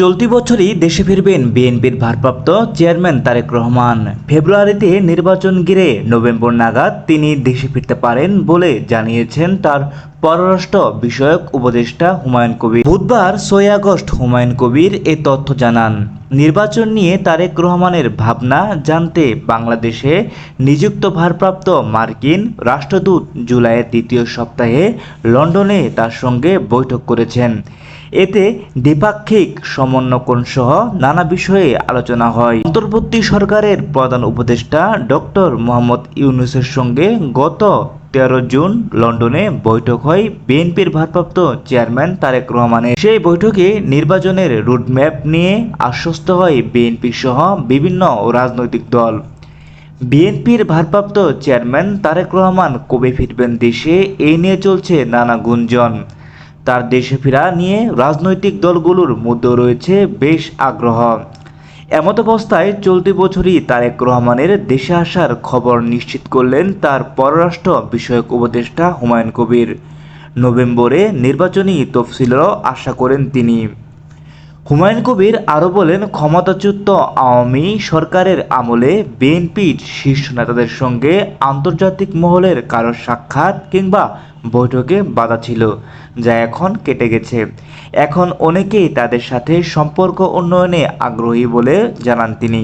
চলতি বছরই দেশে ফিরবেন বিএনপির ভারপ্রাপ্ত চেয়ারম্যান তারেক রহমান। ফেব্রুয়ারিতে নির্বাচন ঘিরে নভেম্বর নাগাদ তিনি দেশে ফিরতে পারেন বলে জানিয়েছেন তার পররাষ্ট্র বিষয়ক উপদেষ্টা হুমায়ুন কবির। বুধবার ছয় আগস্ট হুমায়ুন কবির এ তথ্য জানান। নির্বাচন নিয়ে তারেক রহমানের ভাবনা জানতে বাংলাদেশে নিযুক্ত ভারপ্রাপ্ত মার্কিন রাষ্ট্রদূত জুলাইয়ের দ্বিতীয় সপ্তাহে লন্ডনে তার সঙ্গে বৈঠক করেছেন। এতে দ্বিপাক্ষিক সমন্বয়করণ সহ নানা বিষয়ে আলোচনা হয়। অন্তর্বর্তী সরকারের প্রধান উপদেষ্টা ডক্টর মোহাম্মদ ইউনুসের সঙ্গে গত তেরো জুন লন্ডনে বৈঠক হয় বিএনপির ভারপ্রাপ্ত চেয়ারম্যান তারেক রহমানের। সেই বৈঠকে নির্বাচনের রুটম্যাপ নিয়ে আশ্বস্ত হয় বিএনপি সহ বিভিন্ন রাজনৈতিক দল। বিএনপির ভারপ্রাপ্ত চেয়ারম্যান তারেক রহমান কবে ফিরবেন দেশে এই নিয়ে চলছে নানা গুঞ্জন। তার দেশে ফেরা নিয়ে রাজনৈতিক দলগুলোর মধ্যেও রয়েছে বেশ আগ্রহ। এমত অবস্থায় চলতি বছরই তারেক রহমানের দেশে আসার খবর নিশ্চিত করলেন তার পররাষ্ট্র বিষয়ক উপদেষ্টা হুমায়ুন কবির। নভেম্বরে নির্বাচনী তফসিলেরও আশা করেন তিনি। হুমায়ুন কবির আরও বলেন, ক্ষমতাচ্যুত আওয়ামী সরকারের আমলে বিএনপির শীর্ষ নেতাদের সঙ্গে আন্তর্জাতিক মহলের কারও সাক্ষাৎ কিংবা বৈঠকে বাধা ছিল, যা এখন কেটে গেছে। এখন অনেকেই তাদের সাথে সম্পর্ক উন্নয়নে আগ্রহী বলে জানান তিনি।